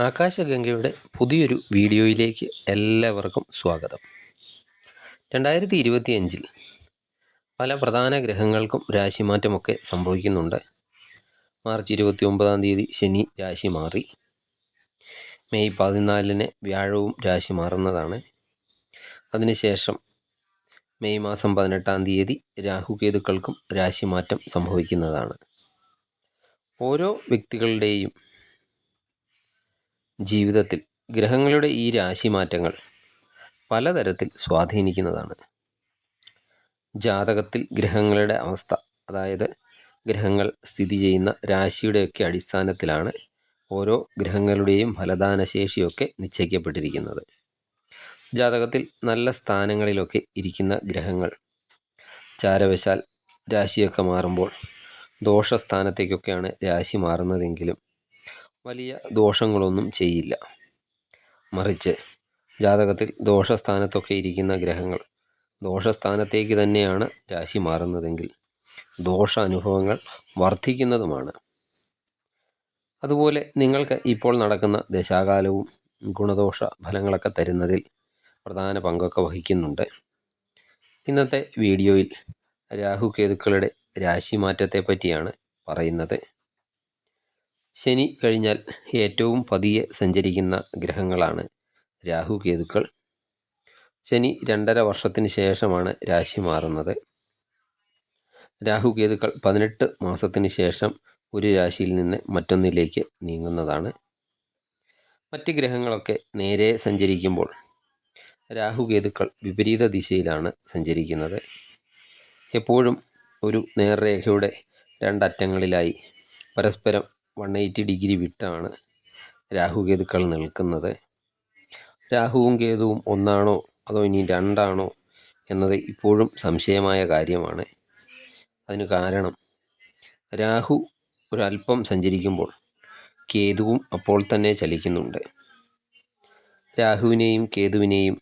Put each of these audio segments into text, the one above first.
ആകാശഗംഗയുടെ പുതിയൊരു വീഡിയോയിലേക്ക് എല്ലാവർക്കും സ്വാഗതം. രണ്ടായിരത്തി ഇരുപത്തിയഞ്ചിൽ പല പ്രധാന ഗ്രഹങ്ങൾക്കും രാശിമാറ്റമൊക്കെ സംഭവിക്കുന്നുണ്ട്. മാർച്ച് ഇരുപത്തി ഒമ്പതാം തീയതി ശനി രാശി മാറി. മെയ് പതിനാലിന് വ്യാഴവും രാശി മാറുന്നതാണ്. അതിനുശേഷം മെയ് മാസം പതിനെട്ടാം തീയതി രാഹുകേതുക്കൾക്കും രാശിമാറ്റം സംഭവിക്കുന്നതാണ്. ഓരോ വ്യക്തികളുടെയും ജീവിതത്തിൽ ഗ്രഹങ്ങളുടെ ഈ രാശിമാറ്റങ്ങൾ പലതരത്തിൽ സ്വാധീനിക്കുന്നതാണ്. ജാതകത്തിൽ ഗ്രഹങ്ങളുടെ അവസ്ഥ അതായത് ഗ്രഹങ്ങൾ സ്ഥിതി ചെയ്യുന്ന രാശിയുടെയൊക്കെ അടിസ്ഥാനത്തിലാണ് ഓരോ ഗ്രഹങ്ങളുടെയും ഫലദാനശേഷിയൊക്കെ നിശ്ചയിക്കപ്പെട്ടിരിക്കുന്നത്. ജാതകത്തിൽ നല്ല സ്ഥാനങ്ങളിലൊക്കെ ഇരിക്കുന്ന ഗ്രഹങ്ങൾ ചാരവശാൽ രാശിയൊക്കെ മാറുമ്പോൾ ദോഷസ്ഥാനത്തേക്കൊക്കെയാണ് രാശി മാറുന്നതെങ്കിലും വലിയ ദോഷങ്ങളൊന്നും ചെയ്യില്ല. മറിച്ച് ജാതകത്തിൽ ദോഷസ്ഥാനത്തൊക്കെ ഇരിക്കുന്ന ഗ്രഹങ്ങൾ ദോഷസ്ഥാനത്തേക്ക് തന്നെയാണ് രാശി മാറുന്നതെങ്കിൽ ദോഷ അനുഭവങ്ങൾ വർദ്ധിക്കുന്നതുമാണ് അതുപോലെ നിങ്ങൾക്ക് ഇപ്പോൾ നടക്കുന്ന ദശാകാലവും ഗുണദോഷ ഫലങ്ങളൊക്കെ തരുന്നതിൽ പ്രധാന പങ്കൊക്കെ വഹിക്കുന്നുണ്ട്. ഇന്നത്തെ വീഡിയോയിൽ രാഹു കേതുക്കളുടെ രാശിമാറ്റത്തെ പറ്റിയാണ് പറയുന്നത്. ശനി കഴിഞ്ഞാൽ ഏറ്റവും പതിയെ സഞ്ചരിക്കുന്ന ഗ്രഹങ്ങളാണ് രാഹു കേതുക്കൾ. ശനി രണ്ടര വർഷത്തിന് ശേഷമാണ് രാശി മാറുന്നത്. രാഹു കേതുക്കൾ പതിനെട്ട് മാസത്തിന് ശേഷം ഒരു രാശിയിൽ നിന്ന് മറ്റൊന്നിലേക്ക് നീങ്ങുന്നതാണ്. മറ്റ് ഗ്രഹങ്ങളൊക്കെ നേരെ സഞ്ചരിക്കുമ്പോൾ രാഹുകേതുക്കൾ വിപരീത ദിശയിലാണ് സഞ്ചരിക്കുന്നത്. എപ്പോഴും ഒരു നേർരേഖയുടെ രണ്ടറ്റങ്ങളിലായി പരസ്പരം വൺ എയ്റ്റി ഡിഗ്രി വിട്ടാണ് രാഹുകേതുക്കൾ നിൽക്കുന്നത്. രാഹുവും കേതുവും ഒന്നാണോ അതോ ഇനി രണ്ടാണോ എന്നത് ഇപ്പോഴും സംശയമായ കാര്യമാണ്. അതിന് കാരണം രാഹു ഒരല്പം സഞ്ചരിക്കുമ്പോൾ കേതുവും അപ്പോൾ തന്നെ ചലിക്കുന്നുണ്ട്. രാഹുവിനെയും കേതുവിനെയും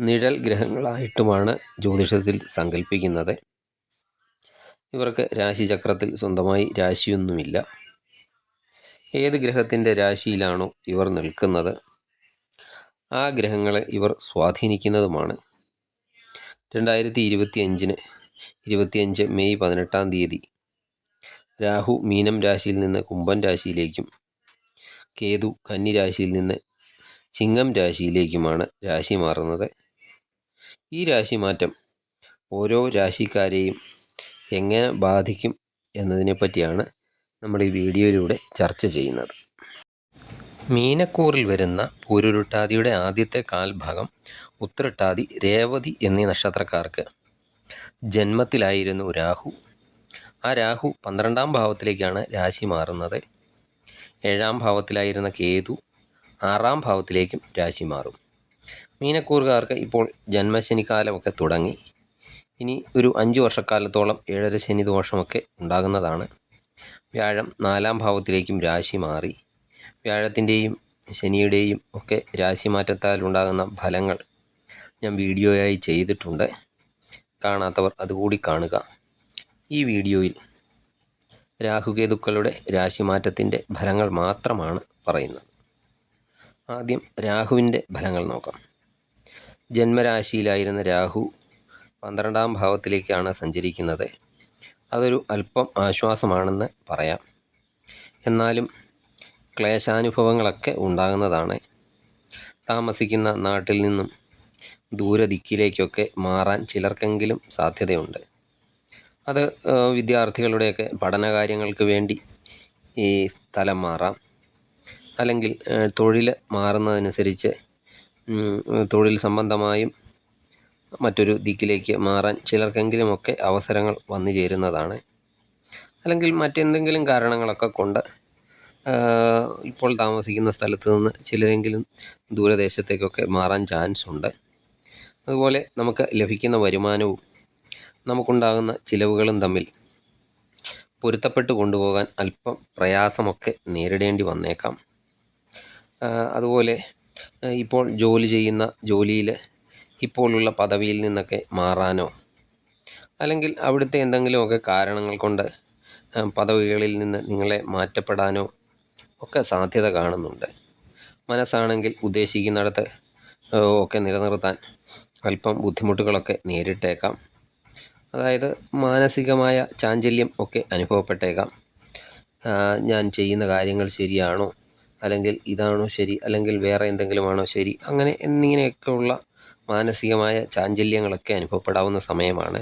നിഴൽ ഗ്രഹങ്ങളായിട്ടുമാണ് ജ്യോതിഷത്തിൽ സങ്കല്പിക്കുന്നത് ഇവർക്ക് രാശിചക്രത്തിൽ സ്വന്തമായി രാശിയൊന്നുമില്ല. ഏത് ഗ്രഹത്തിന്റെ രാശിയിലാണോ ഇവർ നിൽക്കുന്നത്? ആ ഗ്രഹങ്ങളെ ഇവർ സ്വാധീനിക്കുന്നതുമാണ്. രണ്ടായിരത്തി ഇരുപത്തി അഞ്ചിന് ഇരുപത്തിയഞ്ച് മെയ് പതിനെട്ടാം തീയതി രാഹു മീനം രാശിയിൽ നിന്ന് കുംഭൻ രാശിയിലേക്കും കേതു കന്നി രാശിയിൽ നിന്ന് ചിങ്ങം രാശിയിലേക്കുമാണ് രാശി മാറുന്നത്. ഈ രാശി മാറ്റം ഓരോ രാശിക്കാരെയും എങ്ങനെ ബാധിക്കും എന്നതിനെ പറ്റിയാണ് നമ്മൾ ഈ വീഡിയോയിലൂടെ ചർച്ച ചെയ്യുന്നത്. മീനക്കൂറിൽ വരുന്ന പൂരുരുട്ടാതിയുടെ ആദ്യത്തെ കാൽഭാഗം ഉത്രട്ടാതി രേവതി എന്നീ നക്ഷത്രക്കാർക്ക് ജന്മത്തിലായിരുന്നു രാഹു. ആ രാഹു പന്ത്രണ്ടാം ഭാവത്തിലേക്കാണ് രാശി മാറുന്നത്. ഏഴാം ഭാവത്തിലായിരുന്ന കേതു ആറാം ഭാവത്തിലേക്കും രാശി മാറും. മീനക്കൂറുകാർക്ക് ഇപ്പോൾ ജന്മശനിക്കാലമൊക്കെ തുടങ്ങി. ഇനി ഒരു അഞ്ച് വർഷക്കാലത്തോളം ഏഴര ശനി ദോഷമൊക്കെ ഉണ്ടാകുന്നതാണ്. വ്യാഴം നാലാം ഭാവത്തിലേക്കും രാശി മാറി. വ്യാഴത്തിന്റെയും ശനിയുടെയും ഒക്കെ രാശി മാറ്റത്താൽ ഉണ്ടാകുന്ന ഫലങ്ങൾ ഞാൻ വീഡിയോയായി ചെയ്തിട്ടുണ്ട്. കാണാത്തവർ അതുകൂടി കാണുക. ഈ വീഡിയോയിൽ രാഹുകേതുക്കളുടെ രാശിമാറ്റത്തിന്റെ ഫലങ്ങൾ മാത്രമാണ് പറയുന്നത്. ആദ്യം രാഹുവിന്റെ ഫലങ്ങൾ നോക്കാം. ജന്മരാശിയിലായിരുന്ന രാഹു പന്ത്രണ്ടാം ഭാവത്തിലേക്കാണ് സഞ്ചരിക്കുന്നത്. അതൊരു അല്പം ആശ്വാസമാണെന്ന് പറയാം. എന്നാലും ക്ലേശാനുഭവങ്ങളൊക്കെ ഉണ്ടാകുന്നതാണ്. താമസിക്കുന്ന നാട്ടിൽ നിന്നും ദൂരദിക്കിലേക്കൊക്കെ മാറാൻ ചിലർക്കെങ്കിലും സാധ്യതയുണ്ട്. അത് വിദ്യാർത്ഥികളുടെയൊക്കെ പഠനകാര്യങ്ങൾക്ക് വേണ്ടി ഈ സ്ഥലം മാറാം. അല്ലെങ്കിൽ തൊഴിൽ മാറുന്നതനുസരിച്ച് തൊഴിൽ സംബന്ധമായും മറ്റൊരു ദിക്കിലേക്ക് മാറാൻ ചിലർക്കെങ്കിലുമൊക്കെ അവസരങ്ങൾ വന്നു ചേരുന്നതാണ്. അല്ലെങ്കിൽ മറ്റെന്തെങ്കിലും കാരണങ്ങളൊക്കെ കൊണ്ട് ഇപ്പോൾ താമസിക്കുന്ന സ്ഥലത്ത് നിന്ന് ചിലരെങ്കിലും ദൂരദേശത്തേക്കൊക്കെ മാറാൻ ചാൻസ് ഉണ്ട്. അതുപോലെ നമുക്ക് ലഭിക്കുന്ന വരുമാനവും നമുക്കുണ്ടാകുന്ന ചിലവുകളും തമ്മിൽ പൊരുത്തപ്പെട്ട് കൊണ്ടുപോകാൻ അല്പം പ്രയാസമൊക്കെ നേരിടേണ്ടി വന്നേക്കാം. അതുപോലെ ഇപ്പോൾ ജോലി ചെയ്യുന്ന ജോലിയിൽ ഇപ്പോഴുള്ള പദവിയിൽ നിന്നൊക്കെ മാറാനോ? അല്ലെങ്കിൽ അവിടുത്തെ എന്തെങ്കിലുമൊക്കെ കാരണങ്ങൾ കൊണ്ട് പദവികളിൽ നിന്ന് നിങ്ങളെ മാറ്റപ്പെടാനോ ഒക്കെ സാധ്യത കാണുന്നുണ്ട്. മനസ്സാണെങ്കിൽ ഉദ്ദേശിക്കുന്നിടത്ത് ഒക്കെ നിലനിർത്താൻ അല്പം ബുദ്ധിമുട്ടുകളൊക്കെ നേരിട്ടേക്കാം. അതായത് മാനസികമായ ചാഞ്ചല്യം ഒക്കെ അനുഭവപ്പെട്ടേക്കാം. ഞാൻ ചെയ്യുന്ന കാര്യങ്ങൾ ശരിയാണോ? അല്ലെങ്കിൽ ഇതാണോ ശരി? അല്ലെങ്കിൽ വേറെ എന്തെങ്കിലുമാണോ ശരി? അങ്ങനെ എന്നിങ്ങനെയൊക്കെയുള്ള മാനസികമായ ചാഞ്ചല്യങ്ങളൊക്കെ അനുഭവപ്പെടാവുന്ന സമയമാണ്.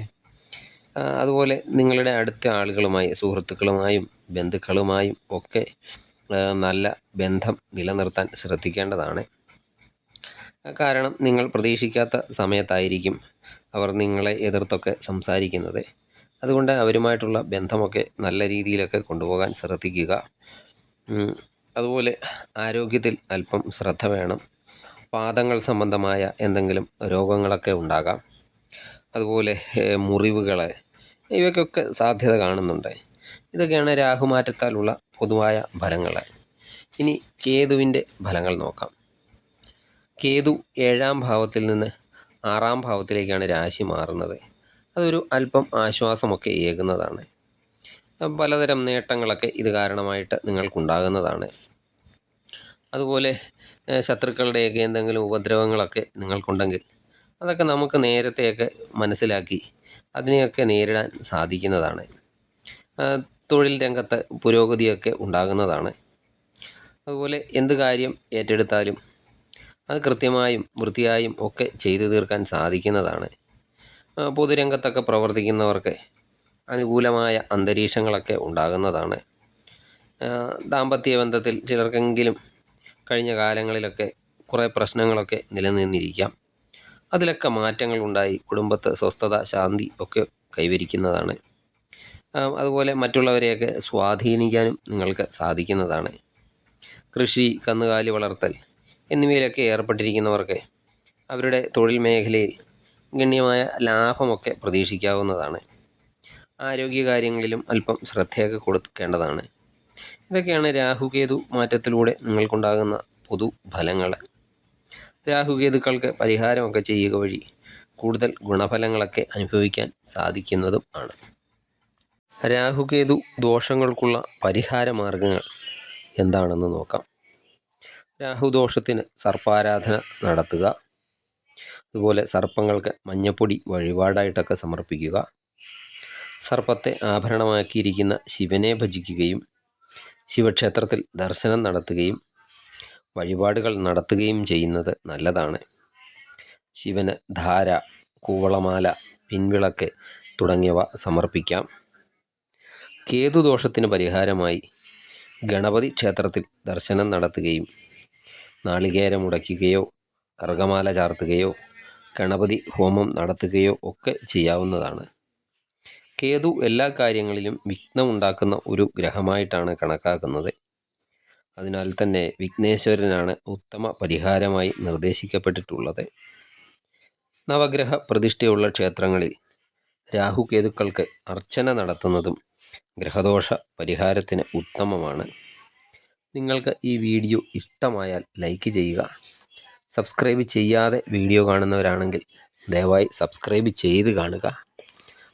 അതുപോലെ നിങ്ങളുടെ അടുത്ത ആളുകളുമായി സുഹൃത്തുക്കളുമായും ബന്ധുക്കളുമായും ഒക്കെ നല്ല ബന്ധം നിലനിർത്താൻ ശ്രദ്ധിക്കേണ്ടതാണ്. കാരണം നിങ്ങൾ പ്രതീക്ഷിക്കാത്ത സമയത്തായിരിക്കും അവർ നിങ്ങളെ എതിർത്തൊക്കെ സംസാരിക്കുന്നത്. അതുകൊണ്ട് അവരുമായിട്ടുള്ള ബന്ധമൊക്കെ നല്ല രീതിയിലൊക്കെ കൊണ്ടുപോകാൻ ശ്രദ്ധിക്കുക. അതുപോലെ ആരോഗ്യത്തിൽ അല്പം ശ്രദ്ധ വേണം. പാദങ്ങൾ സംബന്ധമായ എന്തെങ്കിലും രോഗങ്ങളൊക്കെ ഉണ്ടാകാം. അതുപോലെ മുറിവുകൾ ഇവയ്ക്കൊക്കെ സാധ്യത കാണുന്നുണ്ട്. ഇതൊക്കെയാണ് രാഹുമാറ്റത്താലുള്ള പൊതുവായ ഫലങ്ങൾ ഇനി കേതുവിന്റെ ഫലങ്ങൾ നോക്കാം. കേതു ഏഴാം ഭാവത്തിൽ നിന്ന് ആറാം ഭാവത്തിലേക്കാണ് രാശി മാറുന്നത്. അതൊരു അല്പം ആശ്വാസമൊക്കെ ഏകുന്നതാണ്. പലതരം നേട്ടങ്ങളൊക്കെ ഇത് കാരണമായിട്ട് നിങ്ങൾക്കുണ്ടാകുന്നതാണ്. അതുപോലെ ശത്രുക്കളുടെയൊക്കെ എന്തെങ്കിലും ഉപദ്രവങ്ങളൊക്കെ നിങ്ങൾക്കുണ്ടെങ്കിൽ അതൊക്കെ നമുക്ക് നേരത്തെയൊക്കെ മനസ്സിലാക്കി അതിനെയൊക്കെ നേരിടാൻ സാധിക്കുന്നതാണ്. തൊഴിൽ രംഗത്ത് പുരോഗതിയൊക്കെ ഉണ്ടാകുന്നതാണ്. അതുപോലെ എന്ത് കാര്യം ഏറ്റെടുത്താലും അത് കൃത്യമായും വൃത്തിയായും ഒക്കെ ചെയ്തു തീർക്കാൻ സാധിക്കുന്നതാണ്. പൊതുരംഗത്തൊക്കെ പ്രവർത്തിക്കുന്നവർക്ക് അനുകൂലമായ അന്തരീക്ഷങ്ങളൊക്കെ ഉണ്ടാകുന്നതാണ്. ദാമ്പത്യ ബന്ധത്തിൽ ചിലർക്കെങ്കിലും കഴിഞ്ഞ കാലങ്ങളിലൊക്കെ കുറേ പ്രശ്നങ്ങളൊക്കെ നിലനിന്നിരിക്കാം. അതിലൊക്കെ മാറ്റങ്ങൾ ഉണ്ടായി. കുടുംബത്ത് സ്വസ്ഥത ശാന്തി ഒക്കെ കൈവരിക്കുന്നതാണ്. അതുപോലെ മറ്റുള്ളവരെയൊക്കെ സ്വാധീനിക്കാനും നിങ്ങൾക്ക് സാധിക്കുന്നതാണ്. കൃഷി കന്നുകാലി വളർത്തൽ എന്നിവയിലൊക്കെ ഏർപ്പെട്ടിരിക്കുന്നവർക്ക് അവരുടെ തൊഴിൽ മേഖലയിൽ ഗണ്യമായ ലാഭമൊക്കെ പ്രതീക്ഷിക്കാവുന്നതാണ്. ആരോഗ്യകാര്യങ്ങളിലും അല്പം ശ്രദ്ധയൊക്കെ കൊടുക്കേണ്ടതാണ്. ഇതൊക്കെയാണ് രാഹുകേതു മാറ്റത്തിലൂടെ നിങ്ങൾക്കുണ്ടാകുന്ന പൊതുഫലങ്ങൾ രാഹുകേതുക്കൾക്ക് പരിഹാരമൊക്കെ ചെയ്യുക വഴി കൂടുതൽ ഗുണഫലങ്ങളൊക്കെ അനുഭവിക്കാൻ സാധിക്കുന്നതും ആണ്. രാഹുകേതു ദോഷങ്ങൾക്കുള്ള പരിഹാര മാർഗങ്ങൾ എന്താണെന്ന് നോക്കാം. രാഹുദോഷത്തിന് സർപ്പാരാധന നടത്തുക. അതുപോലെ സർപ്പങ്ങൾക്ക് മഞ്ഞപ്പൊടി വഴിപാടായിട്ടൊക്കെ സമർപ്പിക്കുക. സർപ്പത്തെ ആഭരണമാക്കിയിരിക്കുന്ന ശിവനെ ഭജിക്കുകയും ശിവക്ഷേത്രത്തിൽ ദർശനം നടത്തുകയും വഴിപാടുകൾ നടത്തുകയും ചെയ്യുന്നത് നല്ലതാണ്. ശിവന് ധാര കൂവളമാല പിൻവിളക്ക് തുടങ്ങിയവ സമർപ്പിക്കാം. കേതുദോഷത്തിന് പരിഹാരമായി ഗണപതി ക്ഷേത്രത്തിൽ ദർശനം നടത്തുകയും നാളികേരം ഉടയ്ക്കുകയോ കർഗമാല ചാർത്തുകയോ ഗണപതി ഹോമം നടത്തുകയോ ഒക്കെ ചെയ്യാവുന്നതാണ്. കേതു എല്ലാ കാര്യങ്ങളിലും വിഘ്നമുണ്ടാക്കുന്ന ഒരു ഗ്രഹമായിട്ടാണ് കണക്കാക്കുന്നത്. അതിനാൽ തന്നെ വിഘ്നേശ്വരനാണ് ഉത്തമ പരിഹാരമായി നിർദ്ദേശിക്കപ്പെട്ടിട്ടുള്ളത്. നവഗ്രഹ പ്രതിഷ്ഠയുള്ള ക്ഷേത്രങ്ങളിൽ രാഹുകേതുക്കൾക്ക് അർച്ചന നടത്തുന്നതും ഗ്രഹദോഷ പരിഹാരത്തിന് ഉത്തമമാണ്. നിങ്ങൾക്ക് ഈ വീഡിയോ ഇഷ്ടമായാൽ ലൈക്ക് ചെയ്യുക. സബ്സ്ക്രൈബ് ചെയ്യാതെ വീഡിയോ കാണുന്നവരാണെങ്കിൽ ദയവായി സബ്സ്ക്രൈബ് ചെയ്ത് കാണുക.